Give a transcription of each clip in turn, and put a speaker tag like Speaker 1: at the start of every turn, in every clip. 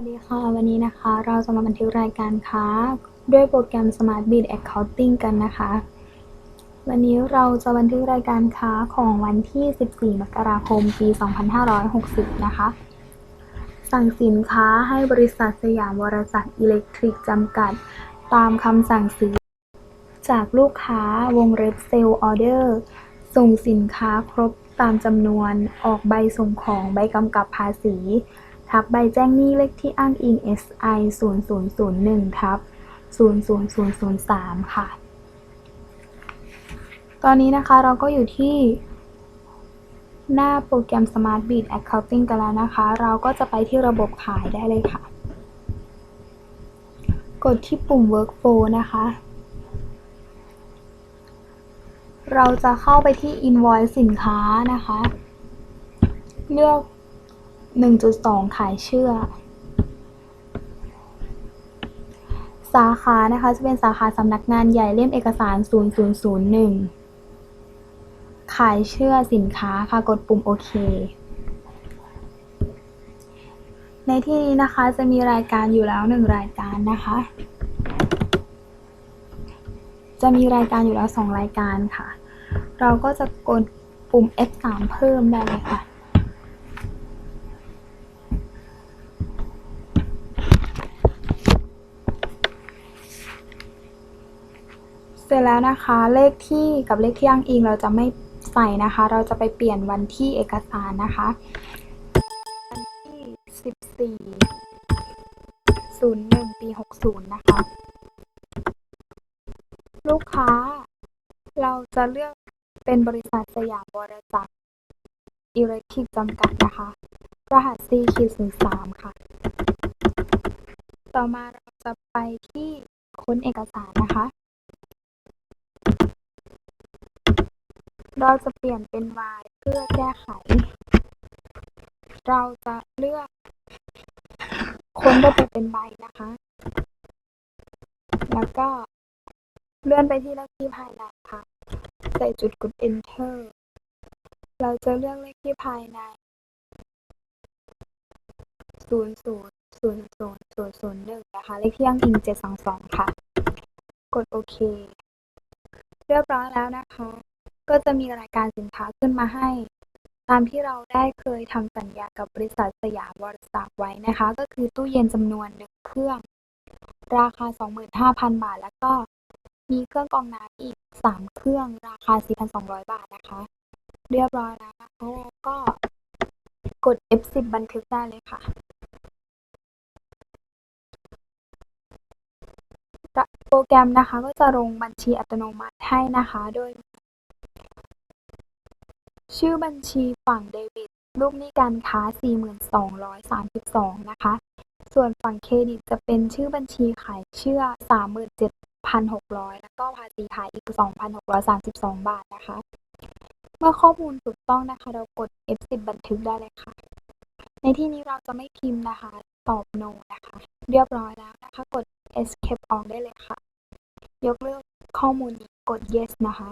Speaker 1: วัสดีค่ะ วันนี้นะคะเราจะมาบันทึกรายการค้าด้วยโปรแกรม Smart Bid Accounting กันนะคะ วันนี้เราจะบันทึกรายการค้าของวันที่ 14 มกราคม ปี 2560 นะคะ สั่งสินค้าให้บริษัทสยามวรจักรอิเล็กทริกจำกัด ตามคำสั่งซื้อ จากลูกค้าวงเล็บเซลล์ออเดอร์ส่งสินค้าครบตามจำนวนออกใบส่งของใบกำกับภาษี ทับใบแจ้งหนี้เลขที่อ้างอิง SI 0001ทับ00003 ค่ะ ตอนนี้นะคะเราก็อยู่ที่ หน้าโปรแกรม Smart Bid Accounting กันแล้วนะคะ เราก็จะไปที่ระบบขายได้เลยค่ะ กดที่ปุ่ม Workflow นะคะ เราจะเข้าไปที่ Invoice สินค้านะคะ เลือก 1.2ขายเชื่อ สาขานะคะ จะเป็นสาขาสำนักงานใหญ่เล่มเอกสาร 0001 ขายเชื่อสินค้าค่ะกดปุ่มโอเคในที่นี้นะคะจะมีรายการอยู่แล้วหนึ่งรายการนะคะ จะมีรายการอยู่แล้วสองรายการค่ะ เราก็จะกดปุ่ม F3 เพิ่มได้เลยค่ะ เสร็จแล้วนะคะเลขที่กับเลขที่อ้างอิงเราจะไม่ใส่นะคะ เราจะไปเปลี่ยนวันที่เอกสารนะคะวันที่14 01 ปี 60 นะคะ ลูกค้าเราจะเลือกเป็นบริษัทสยามบรจักรอิเล็กทริกจำกัดนะคะ รหัส C ขีด03ค่ะ ต่อมาเราจะไปที่ค้นเอกสารนะคะ เราจะเปลี่ยนเป็น Y เพื่อแก้ไข เราจะเลือกค้นระบุเป็นใบนะคะ แล้วก็เลื่อนไปที่เลขที่ภายในค่ะ ใส่จุดกด enter เราจะเลือกเลขที่ภายใน0 0 0 0 0 0 1นะคะ เลขที่อ้างอิง722ค่ะ กดโอเค เรียบร้อยแล้วนะคะ ก็จะมีรายการสินค้าขึ้นมาให้ ตามที่เราได้เคยทำสัญญากับบริษัทสยามวรจักไว้นะคะ ก็คือตู้เย็นจำนวนหนึ่งเครื่อง ราคา 25,000 บาท แล้วก็มีเครื่องกรองน้ำอีก 3 เครื่องราคา 4,200 บาทนะคะ เรียบร้อยแล้วนะคะแล้วก็กด F10 บันทึกได้เลยค่ะโปรแกรมนะคะก็จะลงบัญชีอัตโนมัติให้นะคะ โดย ชื่อบัญชีฝั่งเดบิต ลูกหนี้การค้า4232 นะคะ ส่วนฝั่งเครดิตจะเป็นชื่อบัญชีขายเชื่อ 37,600 แล้วก็ภาษีขายอีก 2,632 บาทนะคะ เมื่อข้อมูลถูกต้องนะคะ เรากด F10 บันทึกได้เลยค่ะ ในที่นี้เราจะไม่พิมพ์นะคะ ตอบ no นะคะ เรียบร้อยแล้วนะคะ กด escape ออกได้เลยค่ะ ยกเลิกข้อมูลนี้กด yes นะคะ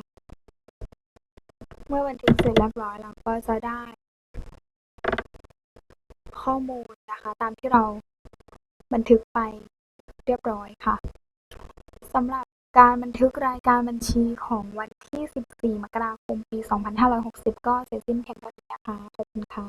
Speaker 1: เมื่อบันทึกเสร็จเรียบร้อยเราก็จะได้ ข้อมูลนะคะ ตามที่เราบันทึกไปเรียบร้อยค่ะสำหรับการบันทึกรายการบัญชีของวันที่ 14 มกราคม ปี 2560 ก็เสร็จสิ้นเพียงเท่านี้นะคะขอบคุณค่ะ